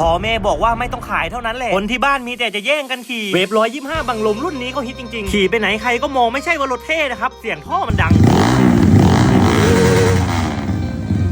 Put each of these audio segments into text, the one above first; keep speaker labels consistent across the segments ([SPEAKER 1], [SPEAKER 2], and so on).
[SPEAKER 1] พอแม่บอกว่าไม่ต้องขายเท่านั้นแหละคนที่บ้านมีแต่จะแย่งกันขี่เวฟร้อยยี่ห้าบังลมรุ่นนี้เขาฮิตจริงๆ ขี่ไปไหนใครก็มองไม่ใช่ว่ารถเท่นะครับ เสียงท่อมันดัง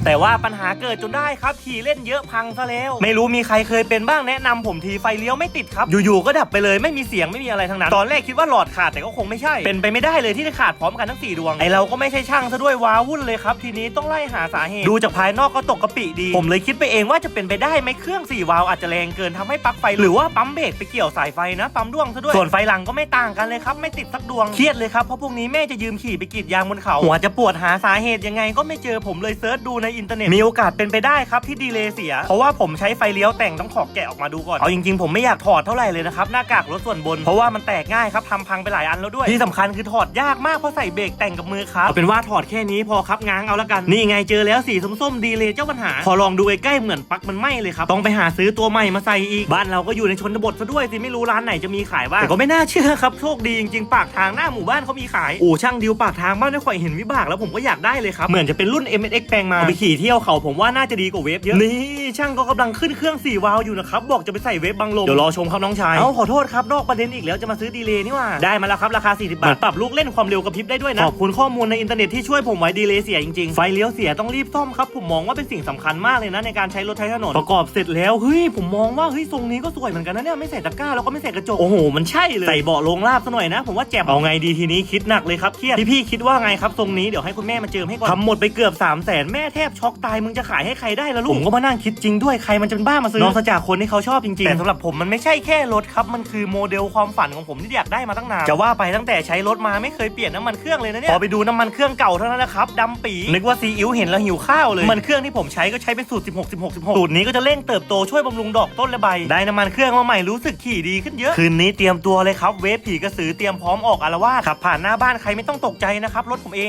[SPEAKER 1] แต่ว่าปัญหาเกิดจนได้ครับขี่เล่นเยอะพังซะแล้ว ไม่รู้มีใครเคยเป็นบ้างแนะนำผมทีไฟเลี้ยวไม่ติดครับ อยู่ๆก็ดับไปเลยไม่มีเสียงไม่มีอะไรทั้งนั้น ตอนแรกคิดว่าหลอดขาดแต่ก็คงไม่ใช่ เป็นไปไม่ได้เลยที่จะขาดพร้อมกันทั้งสี่ดวงไอเราก็ไม่ใช่ช่างซะด้วยว้าวุ่นเลยครับ ทีนี้ต้องไล่หาสาเหตุ ดูจากภายนอกก็ตกกระปิดี ผมเลยคิดไปเองว่าจะเป็นไปได้ไหมเครื่องสี่วาล์วอาจจะแรงเกินทำให้ปลั๊กไฟ หรือว่าปั๊มเบรกไปเกี่ยวสายไฟนะปั๊มด้วงซะด้วยส่วนไฟหลังก็ไม่ต่างกันเลยครับไม่ติดสักดวงเครียดเลยครับเพราะพวกนี้แม่จะยืมขี่ไปกรีดยางบนเขาหัวจะปวดหาสาเหตุยังไงก็ไม่เจอผมเลยเซิร์ชดูในอินเทอร์เน็ตมีโอกาสเป็นไปได้ครับที่ดีเลย์เสีย เพราะว่าผมใช้ไฟเลี้ยวแต่งต้องขอแกะออกมาดูก่อน เอาจริงๆ ผมไม่อยากถอดเท่าไหร่เลยนะครับ หน้ากากรถส่วนบน เพราะว่ามันแตกง่ายครับทำพังไปหลายอันแล้วด้วย ที่สำคัญคือถอดยากมากเพราะใส่เบรกแต่งกับมือครับ เอาเป็นว่าถอดแค่นี้พอครับง้างเอาละกัน นี่ไงเจอแล้วสีส้มๆดีเลย์เจ้าปัญหา พอลองดูใกล้เหมือนปลั๊กมันไหม้เลยครับ ต้องไปหาซื้อตัวใหม่มาใส่อีก บ้านเราก็อยู่ในชนบทซะด้วยสิไม่รู้ร้านไหนจะมีขายบ้างแต่ก็ไม่น่าเชื่อครับโชคดีจริงๆปากทางหน้าหมู่บ้านเขามีขายอู่ช่างดิวปากทางบ้านได้ข่อยเห็นวิบากแล้วผมก็อยากได้เลยครับเหมือนจะเป็นรุ่น MX แปลงมาไปขี่เที่ยวเขาผมว่าน่าจะดีกว่าเวฟเยอะ นี่ช่างก็กำลังขึ้นเครื่อง4วาล์วอยู่นะครับ บอกจะไปใส่เวฟบังลม เดี๋ยวรอชมครับน้องชาย เอาขอโทษครับ นอกประเด็นอีกแล้วจะมาซื้อดีเลย์นี่หว่า ได้มาแล้วครับ ราคา 40 บาท ปรับลูกเล่นความเร็วกระพริบได้ด้วยนะ ขอบคุณข้อมูลในอินเทอร์เน็ตที่ช่วยผมไว้ดีเลย์เสียจริงๆ ไฟเลี้ยวเสียต้องรีบซ่อมครับ ผมมองว่าเป็นสิ่งสำคัญมากเลยนะในการใช้รถใช้ถนน ประกอบเสร็จแล้วเฮ้ยผมมองว่าเฮ้ยทรงนี้ก็สวยเหมือนกันนะเนี่ยไม่ใส่ตะกร้าแล้วก็ไม่ใส่กระจก โอ้โหมันใช่เลยใส่เบาะลงลาบซะหน่อยนะผมว่าแจ่มเอาไงดีทีนี้คิดหนักเลยครับเครียดพี่ๆคิดว่าไงครับทรงนี้เดี๋ยวให้คุณแม่มาเจิมให้ก่อนทำหมดไปเกือบ3 0 0แสนแม่แทบช็อกตายมึงจะขายให้ใครได้ละลูกผมก็มานั่งคิดจริงด้วยใครมันจะเป็นบ้ามาซื้อน้องสจากคนที่เขาชอบจริงๆแต่สำหรับผมมันไม่ใช่แค่รถครับมันคือโมเดลความฝันของผมที่อยากได้มาตั้งนานจะว่าไปตั้งแต่ใช้รถมาไม่เคยเปลี่ยนน้ำมันเครื่องเลยนะเนี่ยพอไปดูน้ำมันเครื่องเก่าเท่านั้นนะครับดำปีนึกว่าซีอิ๊วเห็นแล้วหิวข้าวเลยน้ำมันเครื่องที่ผมใช้ก็ใช้เป็นสูตร 16 16 16สูตรนี้ก็จะเร่งเติบโตช่วยบำรุงดอกต้นและใบได้น้ำมันเครื่องมาใหม่รู้สึกขี่ดีขึ้นเยอะคืนนี้เตรียมตัวเลยครับเวฟผีกระสือเตรียมพร้อมออกอารวาสขับผ่านหน้าบ้านใครไม่ต้องตกใจนะครับรถผมเอง